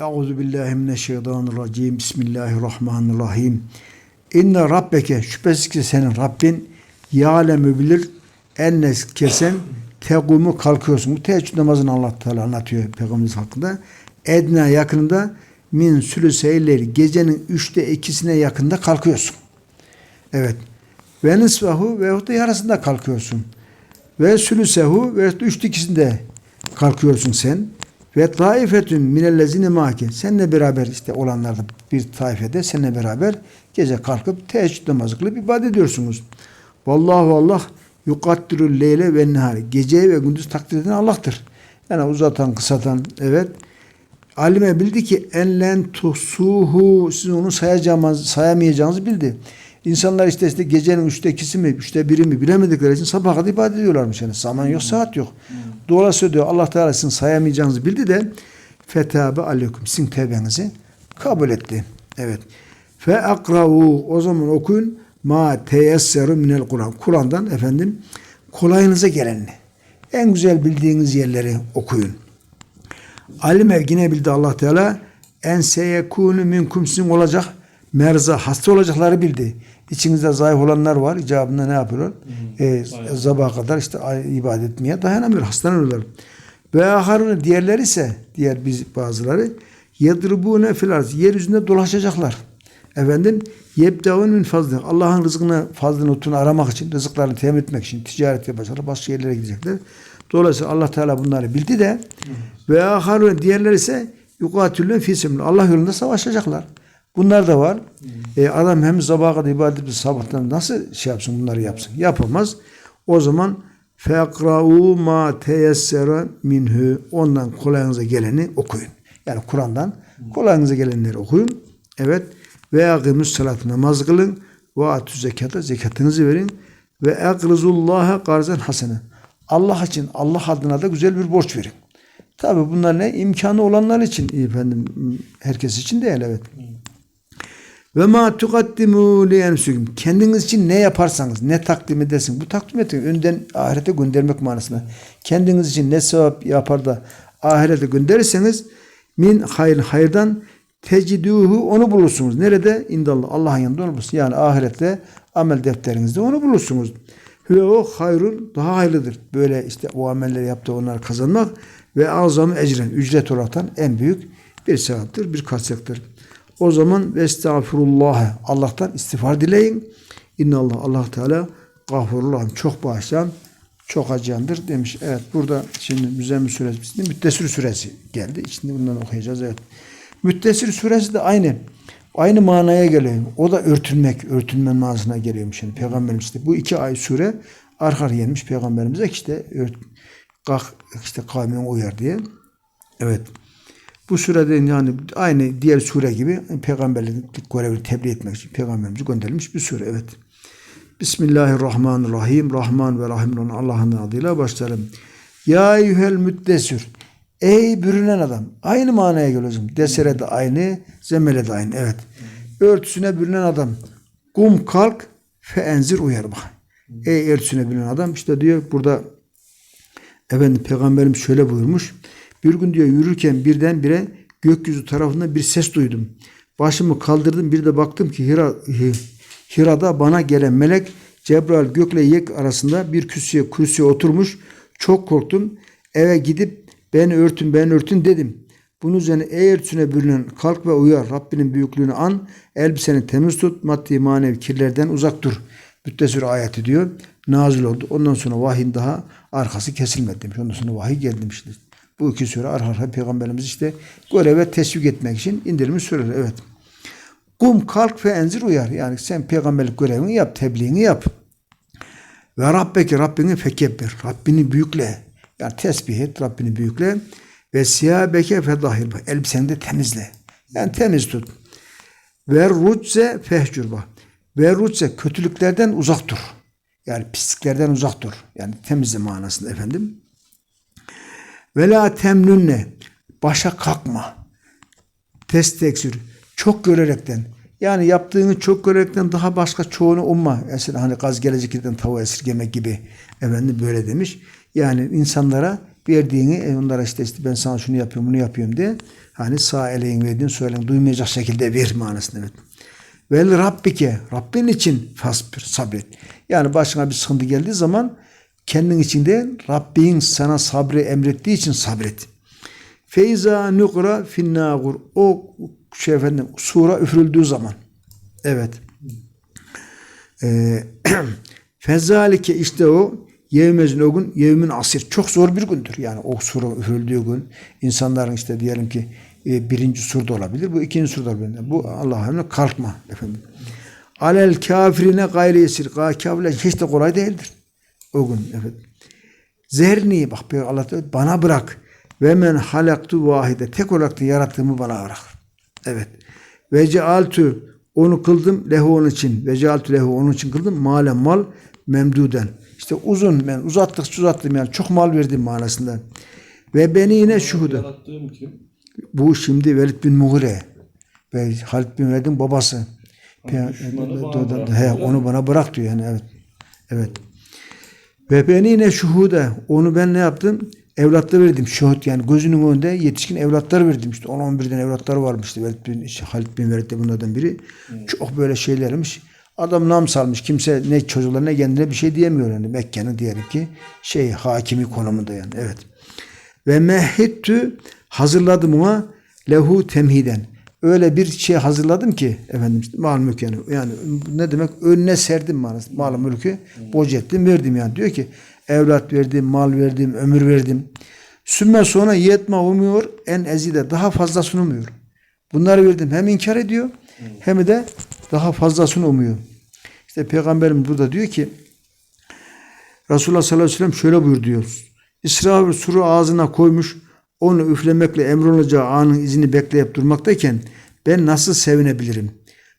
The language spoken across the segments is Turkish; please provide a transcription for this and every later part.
Euzu billahi mineşşeytanirracim. Bismillahirrahmanirrahim. İnne rabbeke şüphesiz ki senin Rabbin yâlemü bilir enne kesen tegumu kalkıyorsun. Bu teheccüd namazını Allah Teala anlatıyor Peygamberimiz hakkında. Edna yakınında min sülüseyleri gecenin üçte ikisine yakında kalkıyorsun. Evet. Ve nisvahu ve da yarısında kalkıyorsun. Ve sülüsehu ve üçte ikisinde kalkıyorsun sen. Ve taifetün minellezine maki. Seninle beraber işte olanlarda bir taifede seninle beraber gece kalkıp teheccüd namazı kılıp ibadet ediyorsunuz. Vallahu Allah yukaddirul leyle ve nehari. Geceyi ve gündüz takdir eden Allah'tır. Yani uzatan, kısatan evet. Alime bildi ki enlen tusuhu siz onu sayacağınız, sayamayacağınızı bildi. İnsanlar işte, işte gecenin üçte ikisi mi, üçte biri mi bilemedikleri için sabah kadar ibadet ediyorlarmış. Yani zaman yok, saat yok. Dolayısıyla diyor Allah Teala sizin sayamayacağınızı bildi de fetabe aleyküm sizin tevbenizi kabul etti. Evet. Fe akravu o zaman okuyun ma teyesseru minel Kur'an. Kur'an'dan efendim kolayınıza gelenini. En güzel bildiğiniz yerleri okuyun. Alime yine bildi Allah Teala en seyekunu minkum sizin olacak merza hasta olacakları bildi. İçinizde zayıf olanlar var. İcabında ne yapıyorlar? Ee, sabaha kadar işte ibadet etmeye dayanamıyor. Hastalanıyorlar. Ve aharını diğerleri ise diğer biz bazıları yedribune fil arz. Yeryüzünde dolaşacaklar. Efendim yebdavun min fazlı. Allah'ın rızkını fazlını notunu aramak için, rızıklarını temin etmek için ticaret yapacaklar. Başka yerlere gidecekler. Dolayısıyla Allah Teala bunları bildi de ve aharını diğerleri ise yukatülün fi Allah yolunda savaşacaklar. Bunlar da var. E, adam hem sabaha kadar ibadet edip sabahtan nasıl şey yapsın bunları yapsın? Yapamaz. O zaman fekra'u ma teyessera minhu ondan kolayınıza geleni okuyun. Yani Kur'an'dan kolayınıza gelenleri okuyun. Evet. Ve akimus salatı namaz kılın. Ve atü zekata zekatınızı verin. Ve ekrizullaha garzan hasene. Allah için Allah adına da güzel bir borç verin. Tabi bunlar ne? imkanı olanlar için efendim herkes için değil evet. Ve ma tukaddimu li enfusikum. Kendiniz için ne yaparsanız, ne takdim edersin. Bu takdim etmek önden ahirete göndermek manasında. Kendiniz için ne sevap yapar da ahirete gönderirseniz min hayır hayırdan teciduhu onu bulursunuz. Nerede? İndallah. Allah'ın yanında onu bulursunuz. Yani ahirette amel defterinizde onu bulursunuz. Ve o hayrun daha hayırlıdır. Böyle işte o amelleri yaptığı onları kazanmak ve azamı ecren ücret olaraktan en büyük bir sevaptır, bir kasaktır. O zaman ve Allah'tan istiğfar dileyin. İnnallah Allah Teala gafurullah çok bağışlayan çok acıyandır demiş. Evet burada şimdi Müzzemmil suresi Müddessir suresi geldi. İçinde bundan okuyacağız. Evet. Müddessir suresi de aynı aynı manaya geliyor. O da örtülmek, örtülme manasına geliyormuş. Yani Peygamberimiz işte bu iki ay sure arka arkaya gelmiş Peygamberimize işte ört, kalk işte kavmine uyar diye. Evet. Bu surede yani aynı diğer sure gibi peygamberlik görevini tebliğ etmek için peygamberimizi gönderilmiş bir sure. Evet. Bismillahirrahmanirrahim. Rahman ve Rahim olan Allah'ın adıyla başlarım. Ya eyyuhel müddessir. Ey bürünen adam. Aynı manaya geliyor. Desere de aynı, zemele de aynı. Evet. Örtüsüne bürünen adam. Kum kalk fe enzir uyar bak. Ey örtüsüne bürünen adam. işte diyor burada efendim peygamberim şöyle buyurmuş. Bir gün diyor yürürken birdenbire gökyüzü tarafından bir ses duydum. Başımı kaldırdım bir de baktım ki Hira, Hira'da bana gelen melek Cebrail gökle yek arasında bir kürsüye, kürsüye oturmuş. Çok korktum. Eve gidip beni örtün beni örtün dedim. Bunun üzerine ey örtüsüne bürünen kalk ve uyar. Rabbinin büyüklüğünü an. Elbiseni temiz tut. Maddi manevi kirlerden uzak dur. Müddessir ayeti diyor. Nazil oldu. Ondan sonra vahyin daha arkası kesilmedi demiş. Ondan sonra vahiy geldi demiştir. Bu iki sure arka arka peygamberimiz işte göreve teşvik etmek için indirilmiş sureler. Evet. Kum kalk ve enzir uyar. Yani sen peygamberlik görevini yap, tebliğini yap. Ve Rabbeki Rabbini fekebbir. Rabbini büyükle. Yani tesbih et, Rabbini büyükle. Ve siyabeke fedahil. Elbiseni de temizle. Yani temiz tut. Ve rucze fehcur. Ve rucze kötülüklerden uzak dur. Yani pisliklerden uzak dur. Yani temizle manasında efendim. Ve la temnünne başa kalkma. Testeksür. Çok görerekten. Yani yaptığını çok görerekten daha başka çoğunu umma. Mesela hani gaz gelecek yerden tavuğa esirgemek gibi. Efendim böyle demiş. Yani insanlara verdiğini e, onlara işte, işte ben sana şunu yapıyorum bunu yapıyorum diye. Hani sağ eleğin verdiğin söylen duymayacak şekilde ver manasında evet. Vel Rabbike Rabbin için fasbir sabret. Yani başına bir sıkıntı geldiği zaman kendin içinde Rabbin sana sabrı emrettiği için sabret. Feyza nukra finnagur. O şey efendim sura üfürüldüğü zaman. Evet. Ee, Fezalike işte o yevmezin o gün yevmin asir. Çok zor bir gündür. Yani o sura üfürüldüğü gün insanların işte diyelim ki e, birinci surda olabilir. Bu ikinci surda olabilir. Bu Allah'ın kalkma efendim. Alel kafirine gayri yesir. Kafirler hiç de kolay değildir. O gün efendim. Zerni bak bir Allah diyor, bana bırak. Ve men halaktu vahide. Tek olarak da yarattığımı bana bırak. Evet. Ve cealtu onu kıldım lehu onun için. Ve cealtu lehu onun için kıldım. Malen mal memduden. İşte uzun ben uzattık uzattım yani çok mal verdim manasında. Ve beni yine şuhuda. Bu şimdi Velid bin Mughire ve Halid bin Velid'in babası. Bırak He, onu bana bırak diyor yani evet. Evet. Ve beni yine şuhuda onu ben ne yaptım? Evlatlar verdim. Şuhud yani gözünün önünde yetişkin evlatlar verdim. İşte 10-11'den evlatları varmış. İşte Velid bin, işte Halid bin Velid de bunlardan biri. Çok böyle şeylermiş. Adam nam salmış. Kimse ne çocuklar ne kendine bir şey diyemiyor yani. Mekke'nin diyelim ki şey hakimi konumunda yani. Evet. Ve mehittü hazırladım ona lehu temhiden. Öyle bir şey hazırladım ki efendim mal mülk yani, yani ne demek önüne serdim manası. Mal mülkü boc ettim verdim yani. Diyor ki evlat verdim, mal verdim, ömür verdim. Sümme sonra yetme umuyor en ezide daha fazlasını umuyor. Bunları verdim. Hem inkar ediyor hem de daha fazlasını umuyor. İşte Peygamberimiz burada diyor ki Resulullah sallallahu aleyhi ve sellem şöyle buyur diyor. İsra suru ağzına koymuş onu üflemekle emrolunacağı anın izini bekleyip durmaktayken ben nasıl sevinebilirim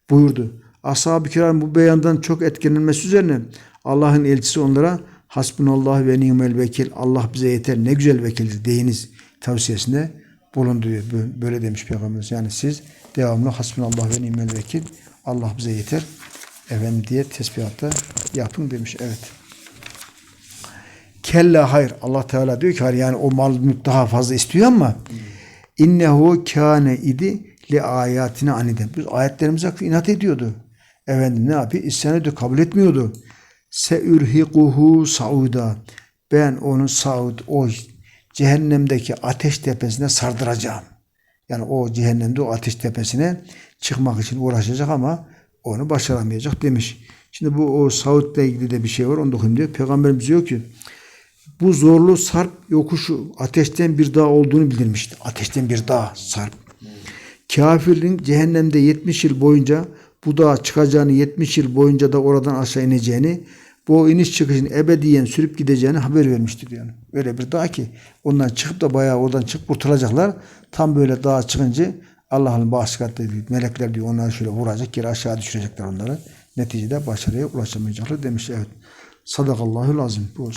buyurdu. Ashab-ı kiram bu beyandan çok etkilenmesi üzerine Allah'ın elçisi onlara hasbunallah ve ni'mel vekil Allah bize yeter ne güzel vekildir deyiniz tavsiyesinde bulundu Böyle demiş Peygamberimiz. Yani siz devamlı hasbunallah ve ni'mel vekil Allah bize yeter efendim diye tesbihatta yapın demiş. Evet. Kella hayır. Allah Teala diyor ki hayır yani o mal daha fazla istiyor ama innehu kâne idi li ayatine aniden. Biz ayetlerimize inat ediyordu. Efendim ne yapıyor? İsyan ediyor. Kabul etmiyordu. Seürhikuhu sauda. Ben onu saud o cehennemdeki ateş tepesine sardıracağım. Yani o cehennemde o ateş tepesine çıkmak için uğraşacak ama onu başaramayacak demiş. Şimdi bu o Saud'la ilgili de bir şey var. Onu da okuyayım diyor. Peygamberimiz diyor ki bu zorlu sarp yokuşu ateşten bir dağ olduğunu bildirmişti. Ateşten bir dağ sarp. Kafirin cehennemde 70 yıl boyunca bu dağa çıkacağını 70 yıl boyunca da oradan aşağı ineceğini bu iniş çıkışın ebediyen sürüp gideceğini haber vermiştir yani. Öyle bir dağ ki ondan çıkıp da bayağı oradan çıkıp kurtulacaklar. Tam böyle dağa çıkınca Allah'ın bağışıklığı diyor. Melekler diyor onları şöyle vuracak geri aşağı düşürecekler onları. Neticede başarıya ulaşamayacaklar demiş. Evet. Sadakallahu lazım. Bu.